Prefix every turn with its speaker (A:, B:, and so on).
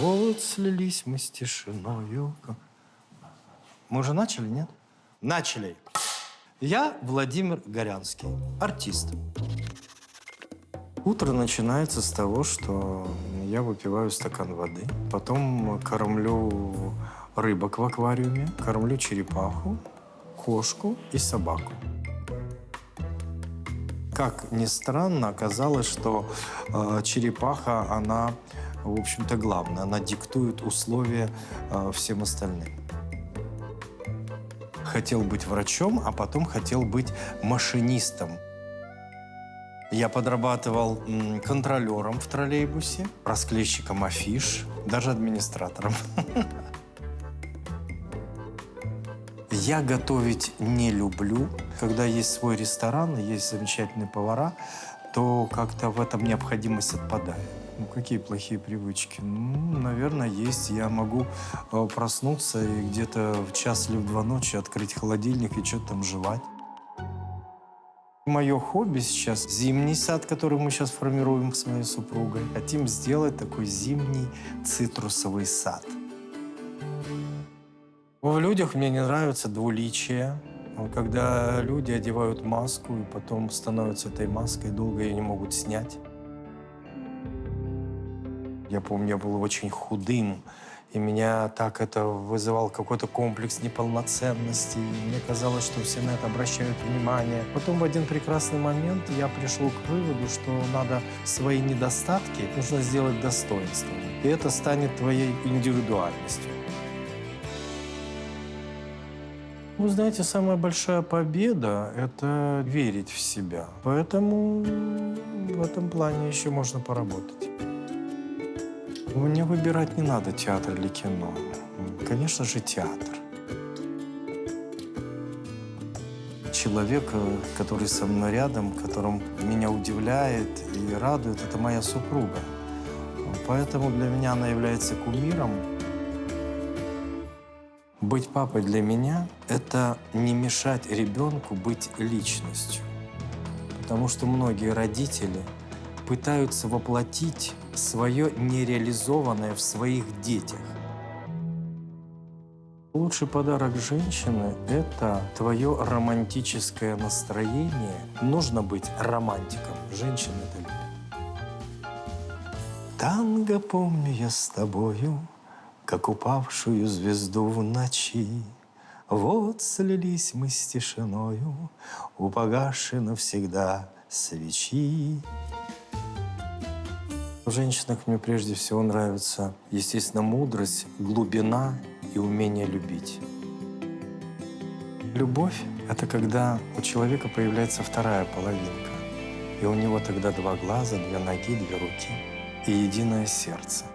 A: Вот слились мы с тишиною. Мы уже начали, нет? Начали. Я Владимир Горянский, артист. Утро начинается с того, что я выпиваю стакан воды, потом кормлю рыбок в аквариуме, кормлю черепаху, кошку и собаку. Как ни странно, оказалось, что э, черепаха, она, в общем-то, главная. Она диктует условия э, всем остальным. Хотел быть врачом, а потом хотел быть машинистом. Я подрабатывал контролером в троллейбусе, расклейщиком афиш, даже администратором. Я готовить не люблю. Когда есть свой ресторан, есть замечательные повара, то как-то в этом необходимость отпадает. Ну, какие плохие привычки? Ну, наверное, есть. Я могу э, проснуться и где-то в час или в два ночи открыть холодильник и что-то там жевать. Мое хобби сейчас – зимний сад, который мы сейчас формируем с моей супругой. Хотим сделать такой зимний цитрусовый сад. В людях мне не нравится двуличие. Когда люди одевают маску и потом становятся этой маской, долго ее не могут снять. Я помню, я был очень худым, и меня так это вызывал какой-то комплекс неполноценности. И мне казалось, что все на это обращают внимание. Потом в один прекрасный момент я пришел к выводу, что надо свои недостатки нужно сделать достоинством. И это станет твоей индивидуальностью. Вы знаете, самая большая победа – это верить в себя. Поэтому в этом плане еще можно поработать. Мне выбирать не надо, театр или кино. Конечно же, театр. Человек, э, который со мной рядом, которым меня удивляет и радует, это моя супруга. Поэтому для меня она является кумиром. Быть папой для меня – это не мешать ребенку быть личностью. Потому что многие родители пытаются воплотить свое нереализованное в своих детях. Лучший подарок женщины – это твое романтическое настроение. Нужно быть романтиком. Женщина это любит. Танго помню я с тобою, как упавшую звезду в ночи. Вот слились мы с тишиною у погаши навсегда свечи. В женщинах мне прежде всего нравится, естественно, мудрость, глубина и умение любить. Любовь – это когда у человека появляется вторая половинка, и у него тогда два глаза, две ноги, две руки и единое сердце.